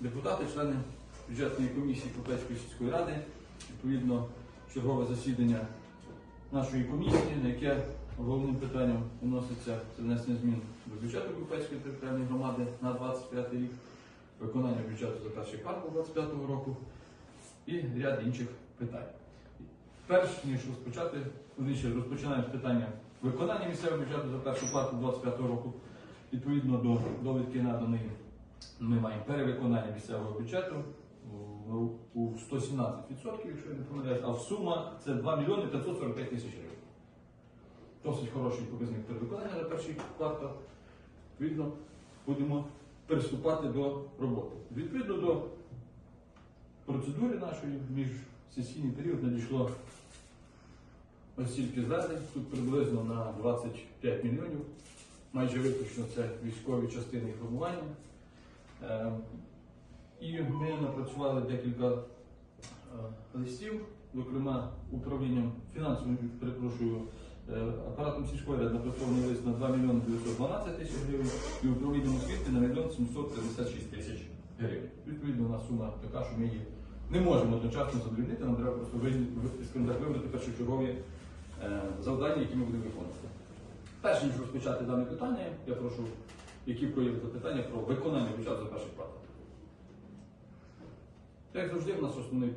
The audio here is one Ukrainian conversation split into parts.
депутати, члени бюджетної комісії Купецької сільської ради, відповідно, чергове засідання нашої комісії, на яке головним питанням вноситься внесення змін до бюджету Купецької територіальної громади на 25 рік, виконання бюджету за перший квартал 25 року і ряд інших питань. Перш ніж розпочати, розпочинаємо з питання виконання місцевого бюджету за перший квартал 25 року. Відповідно до довідки наданої, ми маємо перевиконання місцевого бюджету у- у 117%, якщо я не помиляюсь, а сума це 2 мільйони 545 тисяч гривень. Досить хороший показник перевиконання за перший квартал. Відповідно, будемо приступати до роботи. Відповідно до процедури нашої міжсесійний період надійшло стільки звернень, тут приблизно на 25 мільйонів. Майже виключно це військові частини і формування. Е, І ми напрацювали декілька е, листів, зокрема управлінням фінансовим, перепрошую, е, апаратом сільської ради напрацьований лист на 2 мільйони 912 тисяч гривень і управлінням освіти на 1 мільйон 756 тисяч гривень. Відповідно, у нас сума така, що ми її не можемо одночасно задовольнити, нам треба просто вибрати першочергові завдання, які ми будемо виконувати. Перш ніж розпочати дане питання, я прошу, які проявили запитання про виконання бюджету за перший квартал. Як завжди, в нас основний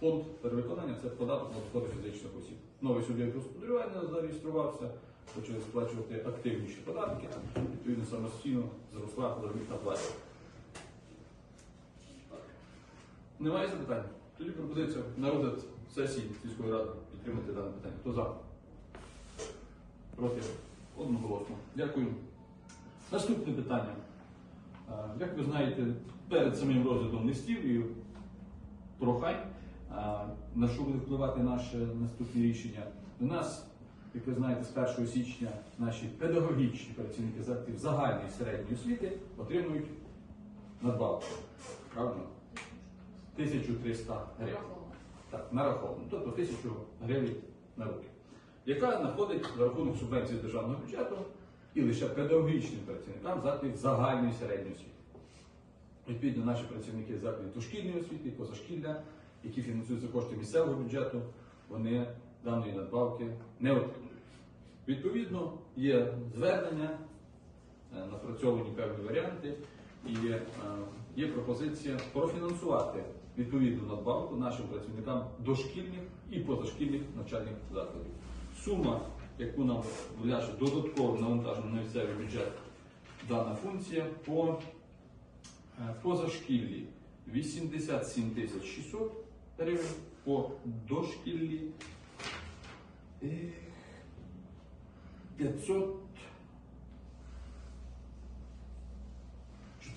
фонд перевиконання це податок на доходи фізичних осіб. Новий суб'єкт господарювання зареєструвався, почали сплачувати активніші податки, відповідно самостійно зросла заробітна плата. Немає запитань? Тоді пропозиція на розгляд сесії сільської ради підтримати дане питання. Хто за? Проти? Одноголосно. Дякую. Наступне питання. Е, Як ви знаєте, перед самим розглядом листів і прохань, е, на що буде впливати наше наступне рішення, у нас, як ви знаєте, з 1 січня наші педагогічні працівники закладів загальної середньої освіти отримують надбавку. Правильно? 1300 гривень. Так, нараховано. Тобто 1000 гривень на руки. Яка знаходить за рахунок субвенції державного бюджету і лише педагогічним працівникам закладів загальної середньої освіти. Відповідно, наші працівники закладів дошкільної освіти і позашкілля, які фінансуються кошти місцевого бюджету, вони даної надбавки не отримують. Відповідно, є звернення, е, напрацьовані певні варіанти, і е, є пропозиція профінансувати відповідну надбавку нашим працівникам дошкільних і позашкільних навчальних закладів. Сума, яку нам вляже додатково навантажено на місцевий бюджет дана функція по е, позашкіллі 87 тисяч 600 гривень, по дошкіллі е, 500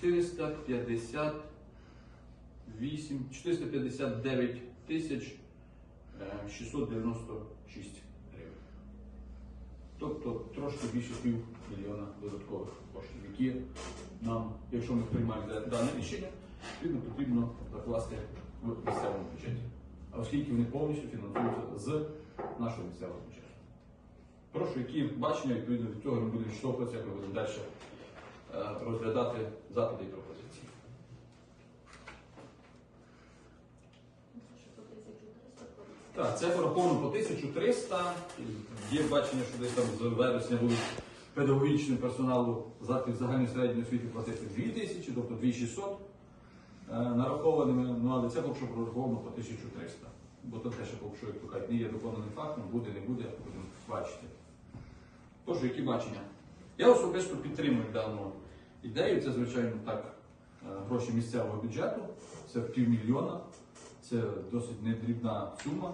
458, 459 тисяч е, 696 гривень. Тобто трошки більше пів мільйона додаткових коштів, які нам, якщо ми приймаємо дане рішення, відповідно потрібно закласти в місцевому бюджеті. Оскільки вони повністю фінансуються з нашого місцевого бюджету. Прошу, які бачення відповідно від цього ми будемо штовхатися, як ми будемо далі е, розглядати заходи і пропозиції. Так, це пораховано по 1300. Є бачення, що десь там з вересня будуть педагогічним персоналу закладів загальної середньої освіти платити 2000, тобто 2600 е, нарахованими, ну але це поки що прораховано по 1300. Бо то те, що поки що, як то кажуть, не є доконаним фактом, буде, не буде, будемо бачити. Тож, які бачення? Я особисто підтримую дану ідею. Це, звичайно, так, е, гроші місцевого бюджету, це півмільйона, це досить недрібна сума.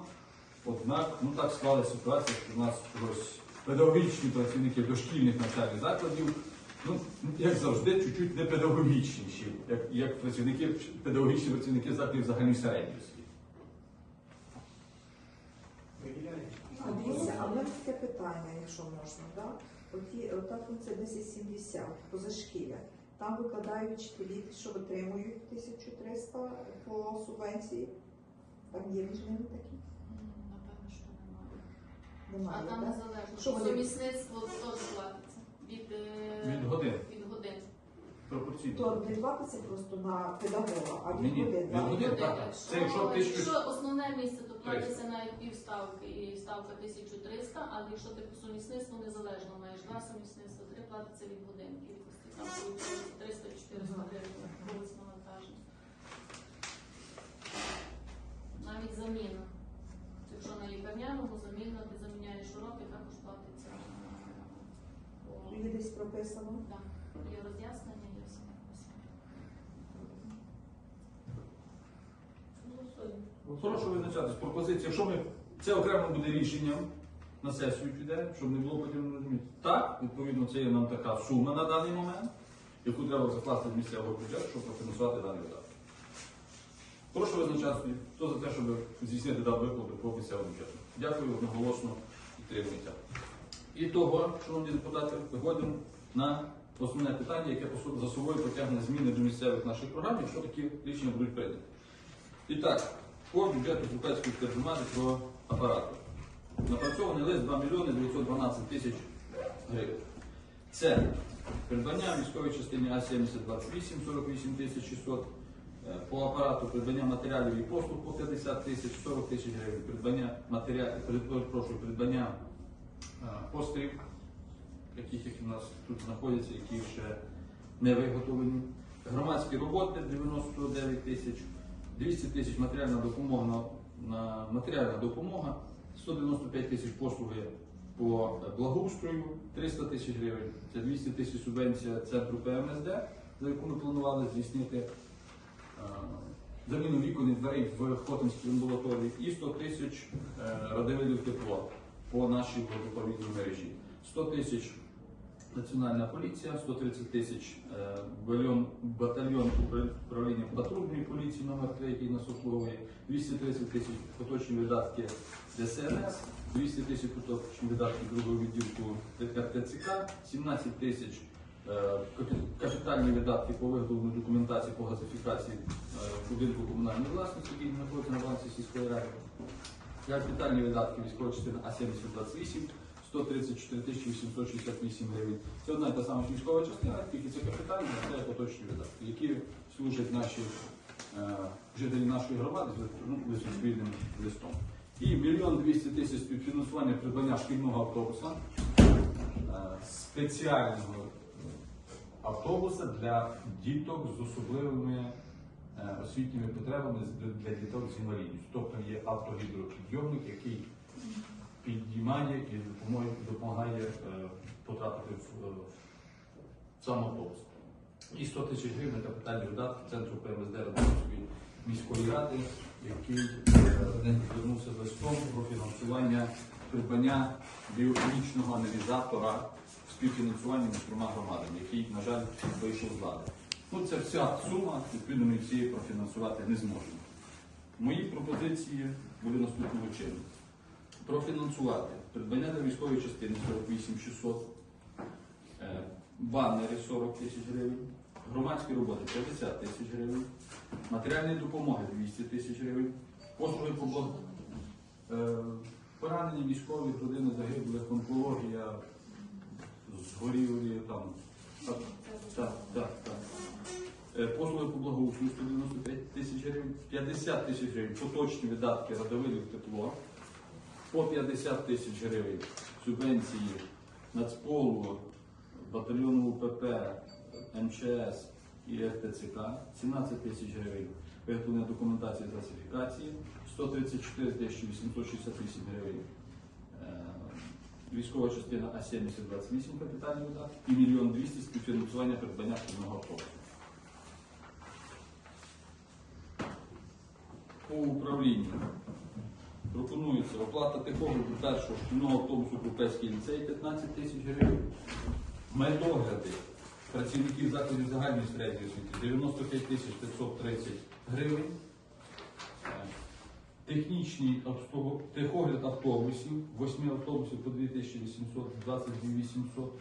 Однак, ну так склалася ситуація, що в нас ось педагогічні працівники дошкільних навчальних закладів, ну, як завжди, чуть-чуть не педагогічніші, як, як працівники, педагогічні працівники закладів загальної середньої освіти. А в мене таке питання, якщо можна, да? Оті, ота функція 1070 позашкілля. Там викладають вчителі, що отримують 1300 по субвенції. Там є між ними такі? Напевно, що немає. А Немає, там да? незалежно. Що вони- Сумісництво платиться від, е, Від годин. від годин. пропорційно. То не платиться просто на педагога, а Ні, від ні, годин. від так? годин. так. Це якщо тисячу- якщо основне місце, то платиться навіть півставки і ставка 1300, але якщо ти по сумісництву незалежно маєш два сумісництва, три платиться від годин кількості. Там 300-400 гривень вулиць. Навіть заміна. Якщо на лікарняному заміна, ти заміняєш уроки, також платиться. Є десь прописано. Так, є роз'яснення, є все. Прошу визначатись пропозиція. Якщо ми це окремо буде рішенням на сесію піде, щоб не було потім розуміти. Так, відповідно, це є нам така сума на даний момент, яку треба закласти з місцевого бюджету, щоб профінансувати даний видаток. Прошу визначатися, хто за те, щоб здійснити дану виплату по місцевому бюджету. Дякую одноголосно підтримується. І того, шановні депутати, виходимо на основне питання, яке за собою потягне зміни до місцевих наших програм, якщо такі рішення будуть прийняті. І так, по бюджету Купецької держмади про апарату. Напрацьований лист 2 мільйони 912 тисяч гривень. Це придбання в військовій частині А-7028 48 тисяч 600, е, по апарату придбання матеріалів і послуг по 50 тисяч 40 тисяч гривень, придбання матеріалів, перепрошую, придбання е, пострів, яких у нас тут знаходяться, які ще не виготовлені. Громадські роботи 99 тисяч, 200 тисяч матеріальна допомога на, на матеріальна допомога, 195 тисяч послуги по благоустрою, 300 тисяч гривень, це 200 тисяч субвенція центру ПМСД, за яку ми планували здійснити е, заміну вікон і дверей в Хотинській амбулаторії і 100 тисяч радивидів радивилів тепло по нашій водопровідній мережі. 100 тисяч Національна поліція, 130 тисяч е, батальйон, управління патрульної поліції номер 3, який нас обслуговує, 230 тисяч поточні видатки ДСНС, 200 тисяч поточні видатки другого відділку ТЦК, 17 тисяч е, капі- капітальні видатки по виготовленню документації по газифікації е, будинку комунальної власності, який знаходиться на балансі сільської ради. Капітальні видатки військової частини А-7028 134 тисячі 868 гривень. Це одна та сама військова частина, тільки це капітальні, це поточні видатки, які служать наші е, жителі нашої громади з ну, відповідним листом. І мільйон 200 тисяч співфінансування придбання шкільного автобуса, е, спеціального автобуса для діток з особливими е, освітніми потребами для діток з інвалідністю. Тобто є автогідропідйомник, який підіймає і допомагає, е, потрапити в, е, в автобус. І 100 тисяч гривень капітальні видатки Центру ПМСД Радомирської міської ради, який е, звернувся з листом про фінансування придбання біологічного аналізатора співфінансування між трьома громадами, який, на жаль, вийшов з лади. Ну, це вся сума, відповідно, ми всі профінансувати не зможемо. Мої пропозиції були наступного чину. Профінансувати. Придбання для військової частини 48 600, е, банери 40 тисяч гривень, громадські роботи 50 тисяч гривень, матеріальні допомоги 200 тисяч гривень, послуги по благ... е, поранені військові, родини загиблих, онкологія, згорілі там. Так, так, так, так. Е, Послуги по благоустрою 195 тисяч гривень, 50 тисяч гривень, поточні видатки радовидів тепло, по 50 тисяч гривень субвенції Нацполу, батальйону УПП, МЧС і РТЦК, 17 тисяч гривень. Виготовлення документації класифікації, 134 тисячі 868 гривень. Е, військова частина А-7028 капітальний видатки і мільйон 200 співфінансування придбання шкільного автобусу. По управлінню пропонується оплата техогляду першого шкільного автобусу Крупецький ліцей 15 тисяч гривень. Медогляди працівників закладів загальної середньої освіти 95 тисяч 530 гривень. Технічний техогляд автобусів, 8 автобусів по 2800, 22 800.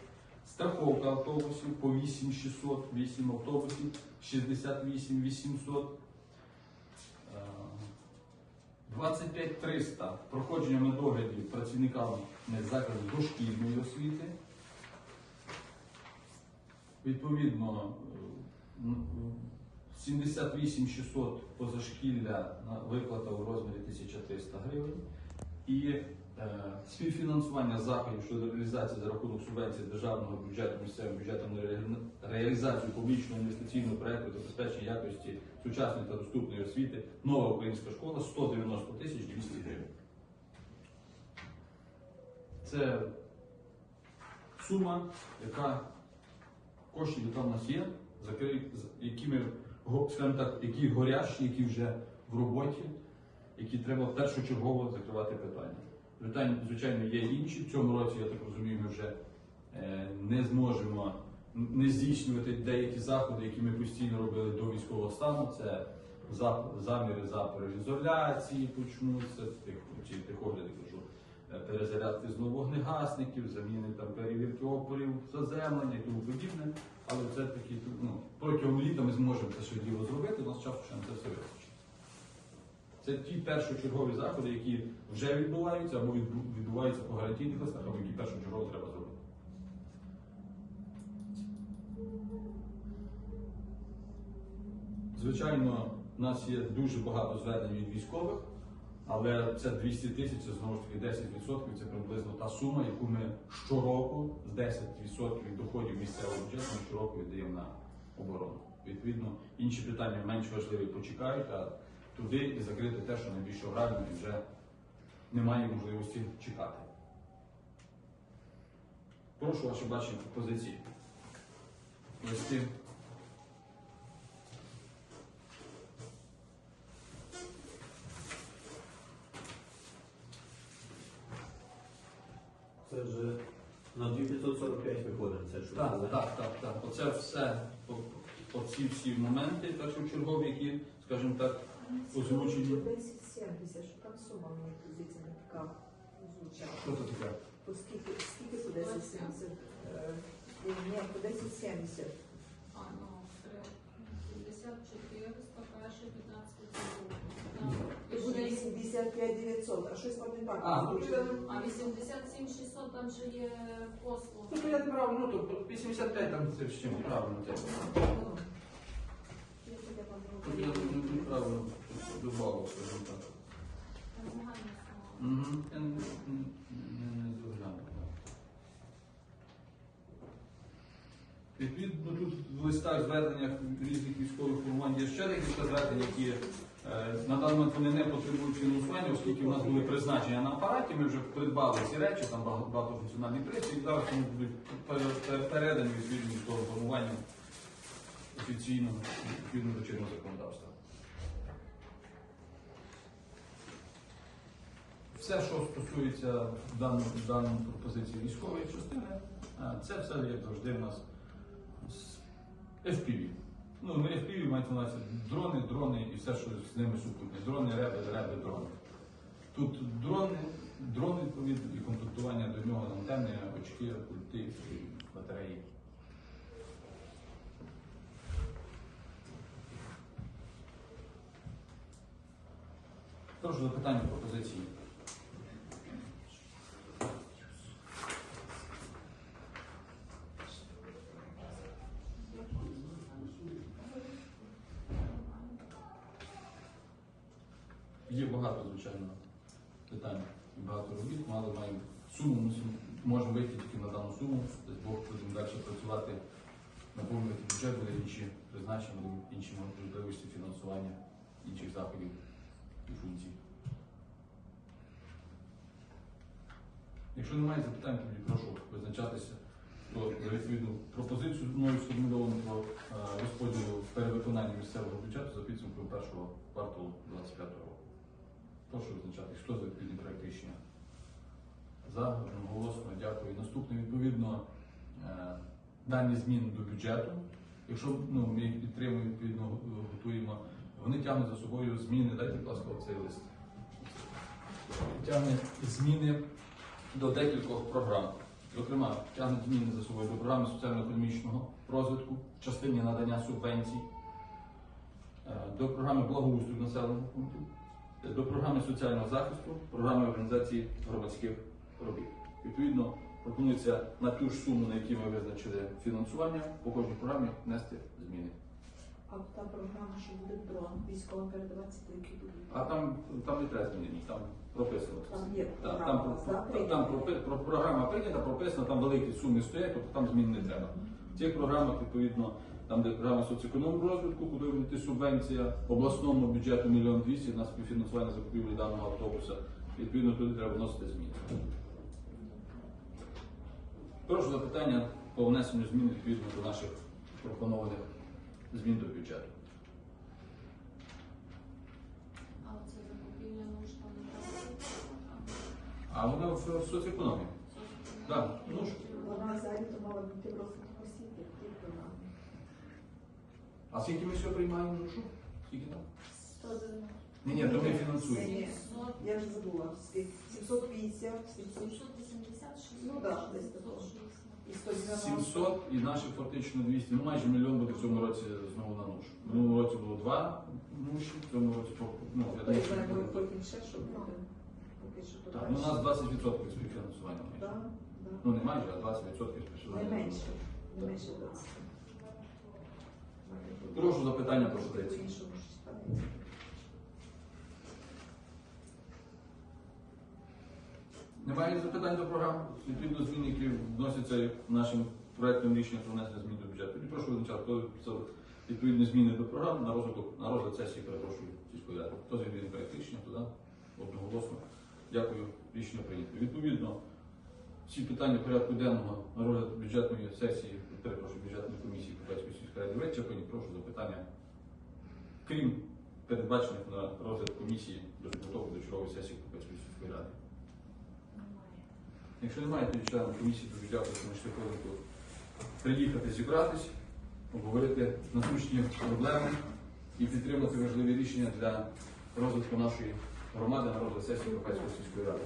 Страховка автобусів по 8600, 8 автобусів, 68 800. Е, 25 300 проходження медоглядів працівникам закладів дошкільної освіти. Відповідно, е, м, 78 600 позашкілля виплата у розмірі 1300 гривень. І е, співфінансування заходів щодо реалізації за рахунок субвенції державного бюджету місцевим бюджетом на реалізацію публічного інвестиційного проекту забезпечення якості сучасної та доступної освіти нова українська школа 190 тисяч 200 гривень. Це сума, яка коштів, яка в нас є, які ми скажімо так, які горящі, які вже в роботі, які треба першочергово закривати питання. Питань, звичайно, є інші. В цьому році, я так розумію, ми вже е, не зможемо не здійснювати деякі заходи, які ми постійно робили до військового стану. Це заміри заперізоляції почнуться, тих, чи тихогляди кажу, е, перезарядки знову вогнегасників, заміни там перевірки опорів, заземлення і тому подібне. Але це такі ну, протягом літа ми зможемо це все діло зробити, у нас часу ще на це все вистачить. Це ті першочергові заходи, які вже відбуваються або відбу- відбуваються по гарантійних листах, або які першочергово треба зробити. Звичайно, у нас є дуже багато звернень від військових, але це 200 тисяч, це знову ж таки 10%, це приблизно та сума, яку ми щороку з 10% доходів місцевого бюджету щороку віддаємо на оборону. Відповідно, інші питання менш важливі почекають, а туди і закрити те, що найбільш аграрно і вже немає можливості чекати. Прошу ваші бачення пропозиції. Листи. Це вже на 2545 виходить. Це що Так, так, так, так. Оце все, оці всі моменти першочергові, які, скажімо так, озвучені. 1070, що там сума мені позиція не така звучала. Що це таке? По скільки, скільки по 1070? Е, Ні, по 1070. А, ну, три. 54, 101, 15, І буде 85 900, а щось там не так. А, ну, звучало. А 87 600 там ще є послуги. Ну, то я правильно, ну, то 85 там це з чим правильно. Ну. Я Тут я тут неправильно добавив, скажімо так. Угу. Я не, не, не заглянув. Відповідно, тут в листах зверненнях різних військових формувань є ще декілька звернень, які е, на даний момент вони не потребують фінансування, оскільки в нас були призначення на апараті, ми вже придбали ці речі, там багато пристрій, і зараз вони будуть пере- пере- передані відповідно військовим формуванням офіційно відповідно до чинного законодавства. Все, що стосується даної, даної пропозиції військової частини, е, це все, як завжди, у нас FPV. Ну, не FPV мається на увазі дрони, дрони і все, що з ними супутні. Дрони, реби, реби, дрони. Тут дрони, дрон відповідно і комплектування до нього антенни, очки, пульти батареї. Прошу запитання пропозиції. Є багато, звичайно, питань і багато робіт, ми але маємо суму, мусимо, можемо вийти тільки на дану суму, тобто Бог будемо далі працювати, наповнювати бюджет, буде інші призначення, будуть інші можливості фінансування інших заходів і функцій. Якщо немає запитань, тоді прошу визначатися про відповідну пропозицію мною сформульовану про е, розподілу перевиконання місцевого бюджету за підсумком першого кварталу 2025 року. Прошу визначатись, хто за відповідний проект рішення. За одноголосно, дякую. Наступне відповідно е, дані зміни до бюджету. Якщо ну, ми їх підтримуємо, відповідно готуємо, вони тягнуть за собою зміни. Дайте, будь ласка, цей лист. Тягне зміни до декількох програм. Зокрема, тягнуть зміни за собою до програми соціально-економічного розвитку частині надання субвенцій, е, до програми благоустрою населених пунктів, е, до програми соціального захисту, програми організації громадських робіт. Відповідно, пропонується на ту ж суму, на якій ми визначили фінансування, по кожній програмі внести зміни. А та програма, що буде дрон, військовим передаватися до які будуть. А там, там не треба змінити, там прописано. Там є Так, програма, там, про- про- там пропи- про- програма прийнята, прописана, там великі суми стоять, тобто там змін не треба. В цих програмах, відповідно, там, де програма соціоекономного розвитку, куди буде субвенція, обласному бюджету мільйон двісті на співфінансування закупівлі даного автобуса, відповідно, туди треба вносити зміни. Прошу запитання по внесенню змін відповідно до наших пропонованих змін до бюджету. А оце закупівля нуж там не треба. А воно в соцекономії. Так, ну ж. Вона взагалі мала бути в розвитку освіти, ті програми. А скільки ми сьогодні приймаємо душу? Скільки там? 190. Ні, ні, то ми фінансуємо. Ні, Я вже забула. скільки. 750, 700 786. Ну да, десь такого. і 190. 700 і наші фактично 200. Ну майже мільйон буде в цьому році знову на нуж. В минулому році було два нуші, в цьому році по ну, я То що знаю, буде. потім ще що буде. Поки що Так, ну у нас 20% співфінансування майже. Да, да. Ну не майже, а 20% Не співфінансування. менше. Не менше 20. Прошу запитання, пропозиції. По-іншому ж. Немає запитань до програми? Відповідно змін, які вносяться нашим проектом рішення про внесення змін до бюджету. І прошу визначати, хто відповідні зміни до програм на розвиток на розгляд сесії, перепрошую сільської ради. Хто за відповідний проект рішення, туди одноголосно. Дякую, рішення прийнято. Відповідно, всі питання порядку денного на розгляд бюджетної сесії, перепрошую, бюджетної комісії Купецької сільської ради вичерпані. Прошу запитання, крім передбачених на розгляд комісії до підготовки до чергової сесії Купецької сільської ради. Якщо немає, тоді членом комісії дуже дякую, що знайшли хвилинку приїхати зібратись, обговорити насущні проблеми і підтримати важливі рішення для розвитку нашої громади на розвитку сесії Європейської сільської ради.